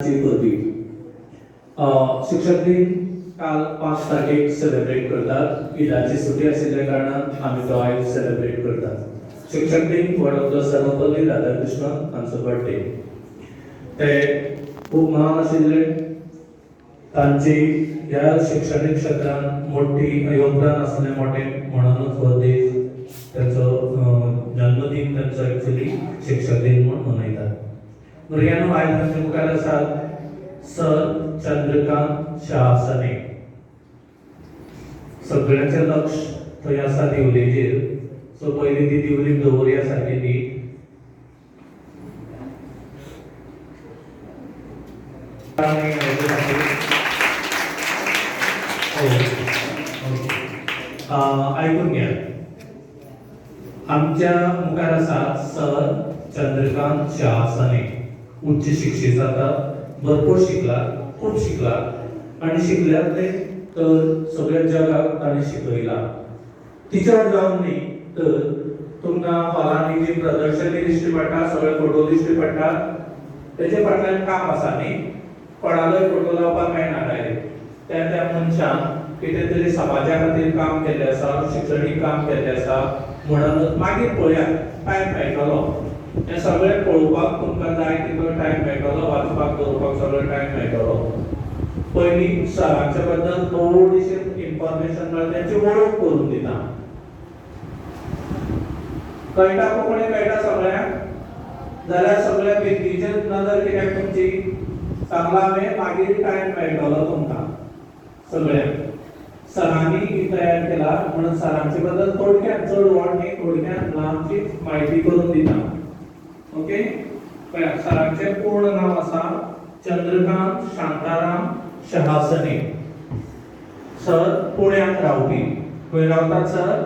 पदवी शिक्षक दिन काल पाच तारखेक सेलिब्रेट करतात. ईदाची सुटी आशिल्ल्या कारणान आमी तो आयज सेलिब्रेट करतात. शिक्षक दिन one of the Sarvepalli Radhakrishnan हांचो बर्थडे ते खूप महान आशिल्ले. तांची ह्या शिक्षणीक क्षेत्रात मोठी योगदान आसलें मोठे म्हणूनच हो दीस त्यांचो अं, जन्मदिन एक्चुली शिक्षक दिन म्हणून मनयतात. भुरग्यांनो आयज आमच्या मुखार आसात सर चंद्रकांत शाह सगळ्यांचे लक्ष थंय आसा दिवलेचेर सो पयली ती दिवली दवरया सारकी नीट हो, हो, हो. आयकून घ्या. आमच्या मुखार आसा सर चंद्रकांत शाह उच्च शिक्षित जाता भरपूर शिकला खूप शिकला. आणि शिकल्यात ते तर सगळ्या जगाक ताणें शिकयला टिचर जावन न्ही तर तुमकां हॉलांनी जी प्रदर्शनी दिश्टी पडटा सगळे फोटो दिश्टी पडटा तेजे फाटल्यान काम आसा न्ही. कोणालोय फोटो लावपाक मेळना डायरेक्ट त्या त्या मनशान कितें तरी समाजा खातीर काम केल्लें आसा शिक्षणीक काम केल्लें आसा म्हणून मागीर पळयात टायम मेळटलो हें सगळें पळोवपाक तुमकां जाय तितलो टायम मेळटलो वाचपाक बरोवपाक सगळो टायम मेळटलो. पयलीं सरांच्या बद्दल थोडीशी इन्फॉर्मेशन म्हळ्यार त्यांची वळख करून दिता. कळटा कोंकणी कळटा सगळ्यांक? जाल्यार सगळ्या व्यक्तीचेर नजर कित्याक तुमची सांगला हांवें मागीर टायम मेळटलो तुमकां. सगळ्यांक. सरांनी तयार केला म्हणून सरांचे बद्दल थोडक्यात चड व्हड न्ही थोडक्यात लांबची म्हायती करून दिता. ओके? पळया सरांचे पूर्ण नाव आसा चंद्रकांत शांताराम शहासने. सर पुण्यात रावपी खंय रावतात सर?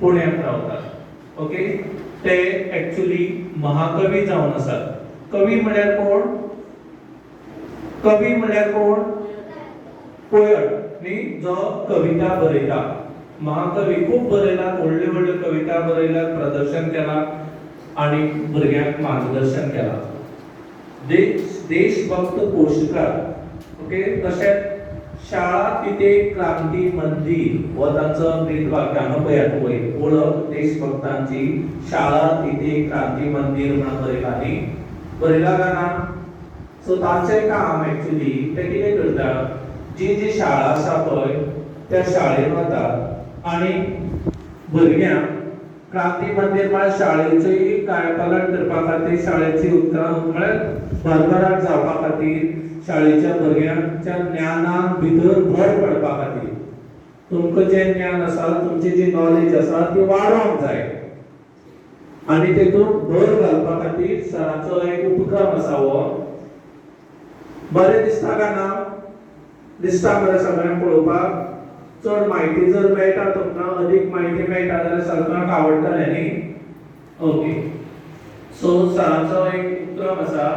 पुण्यात रावतात ओके? ते ऍक्च्युली महाकवी जावन आसात कवी म्हळ्यार कोण? कवी म्हळ्यार कोण? पोयट. न्ही जो कविता बरयता महाकवी खूप बरयला व्हडल्यो व्हडल्यो कविता बरयल्यात प्रदर्शन केला. आणि भुरग्यांक मार्गदर्शन केला. देश देशभक्त पोषकार ओके तशेंच शाळा तिथे क्रांती मंदिर हो तांचो ब्रीद वाक्यानो पळयात वय ओळख देशभक्तांची शाळा तिथे क्रांती मंदिर म्हणून बरयला न्ही बरयला काय ना सो तांचें काम एक्चुली ते कितें करतात जी जी शाळा आसा पळय त्या शाळेन वतात आनी भुरग्यांक क्रांती मंदिर म्हळ्यार शाळेची कायापालट करपा खातीर शाळेची उतरां म्हळ्यार भरभराट जावपा खातीर शाळेच्या भुरग्यांच्या ज्ञानान भितर भर पडपा खातीर तुमकां जें ज्ञान आसा तुमची जी नॉलेज आसा ती वाडोवंक जाय. आनी तेतून भर घालपा खातीर सरांचो एक उपक्रम आसा हो बरें दिसता काय ना? दिसता मरे सगळ्यांक पळोवपाक चड म्हायती जर मेळटा तुमकां अदीक म्हायती मेळटा जाल्यार सगळ्यांक आवडटलें न्ही? ओके सो सरांचो एक उपक्रम आसा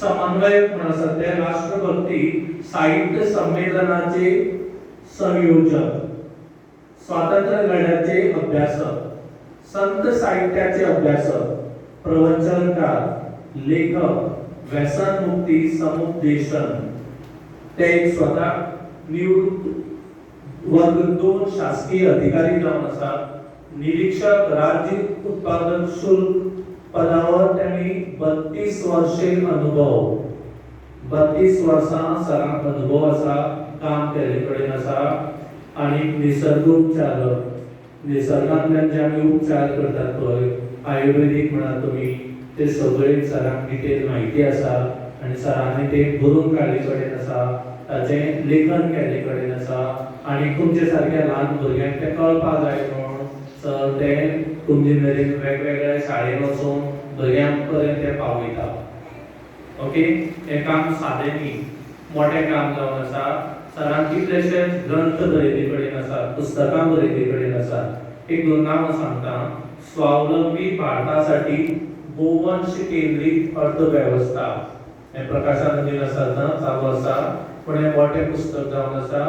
समन्वयक म्हण आसा ते राष्ट्रभक्ती साहित्य संमेलनाचे संयोजक स्वातंत्र्य लढ्याचे अभ्यासक संत साहित्याचे अभ्यासक प्रवचनकार लेखक व्यसन मुक्ती समुपदेशन ते एक स्वतः निवृत्त वर्ग दोन शासकीय अधिकारी जावन आसात निरीक्षक राज्य उत्पादन शुल्क पदावर त्यांनी बत्तीस वर्षे अनुभव. बत्तीस वर्सां सरांक अनुभव आसा काम केले कडेन आसा आणि निसर्ग उपचारक निसर्गांतल्यान जे आमी उपचार करतात पळय आयुर्वेदीक म्हणा तुम्ही ते सगळे सरांक डिटेल म्हायती आसा आणि सरांनी ते बरोवन काडले कडेन आसा ताचें लेखन केले कडेन आसा आणि तुमचे सारख्या ल्हान भुरग्यांक ते कळपाक जाय म्हणून. सर ते तुमचे मेरेन वेगवेगळ्या शाळेन वचून भुरग्यांक पर्यंत ते पावयता. ओके हे काम सादें न्ही. मोठें काम जावन आसा. सरान कितलेशे ग्रंथ बरयले कडेन आसात पुस्तकां बरयले कडेन आसात एक दोन नांवां सांगता. स्वावलंबी भारतासाठी गोवंश केंद्रीत अर्थव्यवस्था. हे प्रकाशनाधीन आसा चालू आसा. पण हे मोठें पुस्तक जावन आसा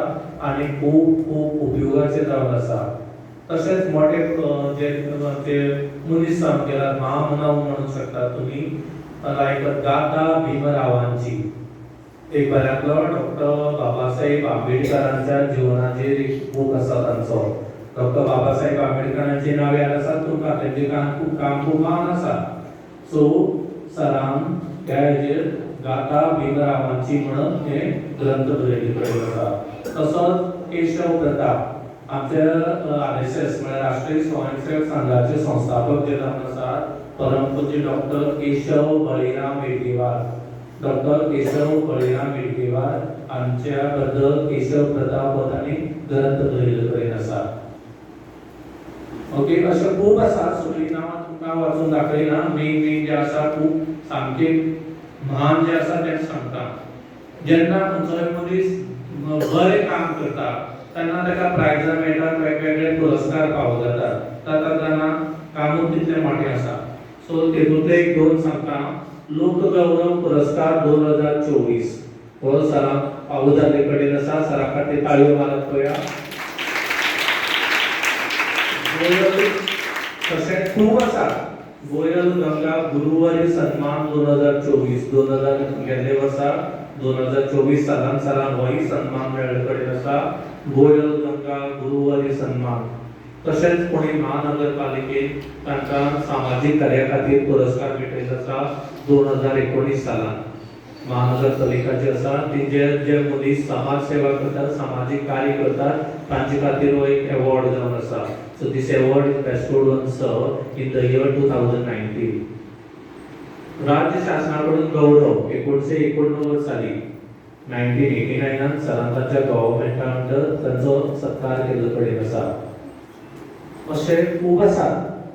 आनी खूब खूब उपयोगाचें जावन आसा तशेंच मोठे जे ते मनीस जावन गेला महामनाव म्हणूंक शकता तुमी लायक गाथा भीमरावांची. एक बऱ्यातलो डॉक्टर बाबासाहेब आंबेडकरांच्या जीवनाचेर एक बूक आसा तांचो डॉक्टर बाबासाहेब आंबेडकरांची नांव याद आसा तुमकां तेंचे काम खूब काम खूब महान आसा सो सरान त्या हेजेर गाता भीमरावांची म्हणून हे ग्रंथ बरयले कडेन आसा केशव प्रताप आमचे आर एस एस म्हळ्यार राष्ट्रीय स्वयंसेवक संघाचे संस्थापक जे जावन आसात परमपूज्य डॉक्टर केशव बळीराम मेळकेवार डॉक्टर केशव बळीराम मेळकेवार आमच्या बद्दल केशव प्रताप हो तांणी ग्रंथ बरयले कडेन आसा ओके अशें खूब आसा सगळीं नांवां तुमकां वाचून दाखयना मेन मेन जे आसा खूब सामके महान जे आसा तें सांगता जेन्ना खंयचोय मनीस म- बरें काम करता तेन्ना ताका प्रायजां मेळटात वेगवेगळे पुरस्कार फावो जातात. ताका तेन्ना कामूच तितलें मोठें आसा सो तेतूंतले एक दोन सांगता लोकगौरव पुरस्कार दोन हजार चोवीस. हो सराक फावो जाल्ले कडेन आसा सरा खातीर ताळयो मारत पळया तशें खूब आसा गोयल गंगा गुरुवारी सन्मान दोन हजार चोवीस दोन हजार गेल्ले वर्सा दोन हजार चोवीस सालान सरान होय सन्मान मेळ्ळे कडेन आसा गोयल गंगा गुरुवारी सन्मान. तशेंच पुणे महानगरपालिकेन तांकां सामाजीक कार्या खातीर पुरस्कार भेटयलो आसा दोन हजार एकोणीस सालान महानगरपालिका जी आसा ती जे जे मनीस समाज सेवा करतात सामाजीक कार्य करतात तांचे खातीर हो एक अवॉर्ड जावन आसा So this award is bestowed on sir in the year two nineteen राज्य शासनाकडून गौरव एकोणीसशे एकोणनव्वद साली नायन्टीन एटी नायनान सरांताच्या गव्हर्मेंटा अंडर तांचो सत्कार केल्लो कडेन आसा अशें खूब आसा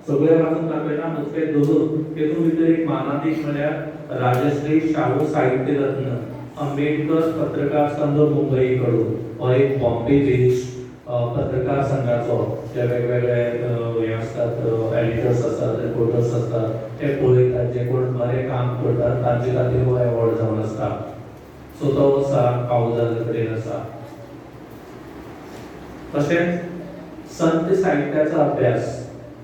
सगळे वाचून दाखयना नुस्ते धरून तेतून भितर एक मानादीक म्हळ्यार राजश्री शाहू साहित्य रत्न आंबेडकर पत्रकार संघ मुंबई कडून हो एक बॉम्बे बेस्ड पत्रकार संघाचो जे वेगवेगळे हे असतात एडिटर्स असतात रिपोर्टर्स असतात ते पळयतात जे कोण बरें काम करतात तांचे खातीर हो अवॉर्ड जावन आसता सो तो सराक फावो जाल्ले कडेन आसा तशेंच संत साहित्याचा अभ्यास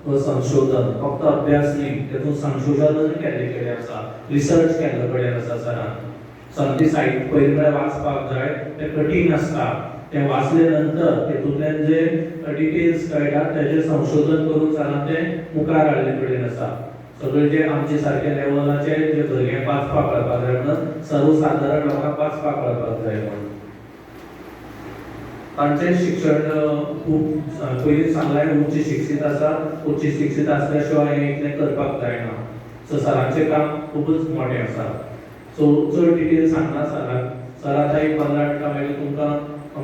व संशोधन फक्त अभ्यास न्ही तेतून संशोधन केल्ले कडेन आसा रिसर्च केल्ले कडेन आसा सरान. संत साहित्य पयलीं म्हळ्यार वाचपाक जाय तें कठीण आसता तें वाचले नंतर तेतूंतल्यान जे डिटेल्स कळटात तेजें संशोधन करून सरान तें मुखार हाडले कडेन आसा सगळे जे आमचे सारखे लेवलाचे जे भुरगे वाचपाक कळपाक जाय म्हणून सर्वसाधारण लोकांक वाचपाक कळपाक जाय म्हणून. तांचे शिक्षण खूब खूप पयलीं सांगलाय उच्च शिक्षीत आसा उच्च शिक्षीत आसल्या शिवाय हें इतलें करपाक जायना सो सरांचें काम खूबच मोठें आसा सो चड डिटेल सांगना सराक सर आतां एक पंदरा मिनटां मागीर तुमकां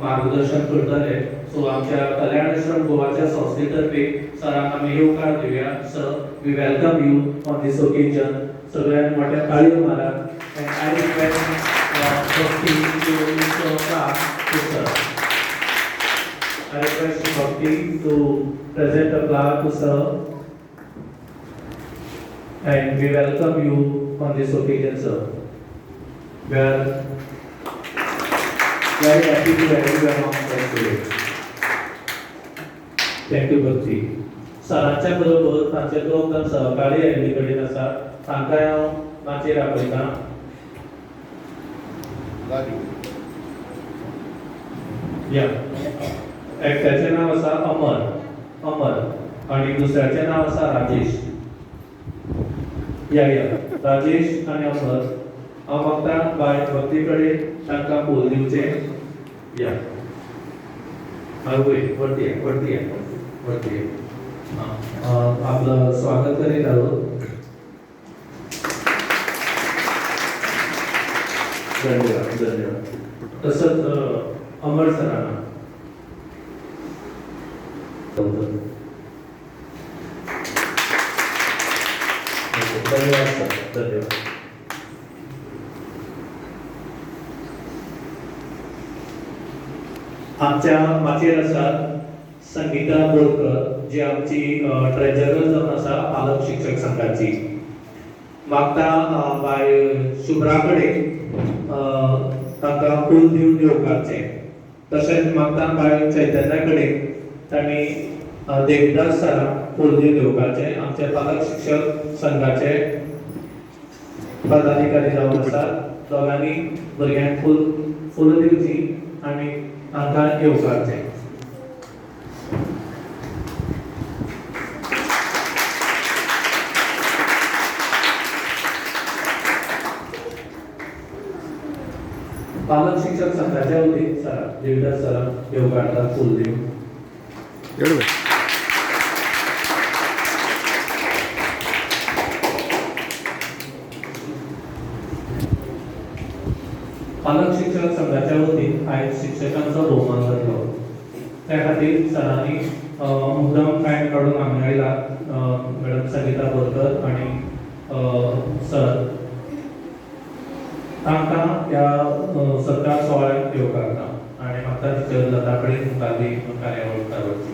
मार्गदर्शन करतले सो आमच्या कल्याणाश्रम गोवाच्या संस्थे तर्फे सराक आमी येवकार दिवया sir we welcome you on this occasion सगळ्यांत मोठ्या ताळयो मारात and I request Bhakti to sir I request Bhakti to present. And we welcome you on this occasion, sir. We are very happy to have you among us today. Thank you, Bhakti. सरांच्या बरोबर तांचे दोन जण सहकारी आयिल्ले कडेन आसा तांकां हांव माचयेर आपयतां या एकट्याचें नांव आसा अमर अमर आनी दुसऱ्याचें नांव आसा राजेश या या राजेश आनी अमर हांव मागता बाय भक्ती कडेन तांकां पोल दिवचें या हय वरती या वरती वरती आपलं स्वागत करीत आहोत. धन्यवाद धन्यवाद. तसंच अमर सरांना. धन्यवाद सर. धन्यवाद. आमच्या माचेर आसात संगीता बोरकर जी आमची ट्रेजरर जावन आसा पालक शिक्षक संघाची. मागता बाय शुभ्रा कडेन तांकां फूल दिवन येवपाचें. तशेंच मागता बाय चैतन्या कडेन तांणी देविदास सराक फूल दिवन येवपाचें. आमचे पालक शिक्षक संघाचे पदाधिकारी जावन आसात दोगांनी भुरग्यांक फूल फुलां दिवची. आनी तांकां येवकारचें पालक शिक्षक संघाच्या वतीन सर देविदास सर येवकारतात फूल पालक शिक्षक संघाच्या वतीन आयज शिक्षकांचा बहुमान जातलो त्या खातीर सरांनी मुद्दम टायम काढून हांगा आयला मॅडम संगीता बोरकर आणि सर. तांकां ह्या अ, सत्कार सोहळ्याक येवकारता आणि म्हाका टिचर लता कडेन मुखारली कार्यावळ करपाची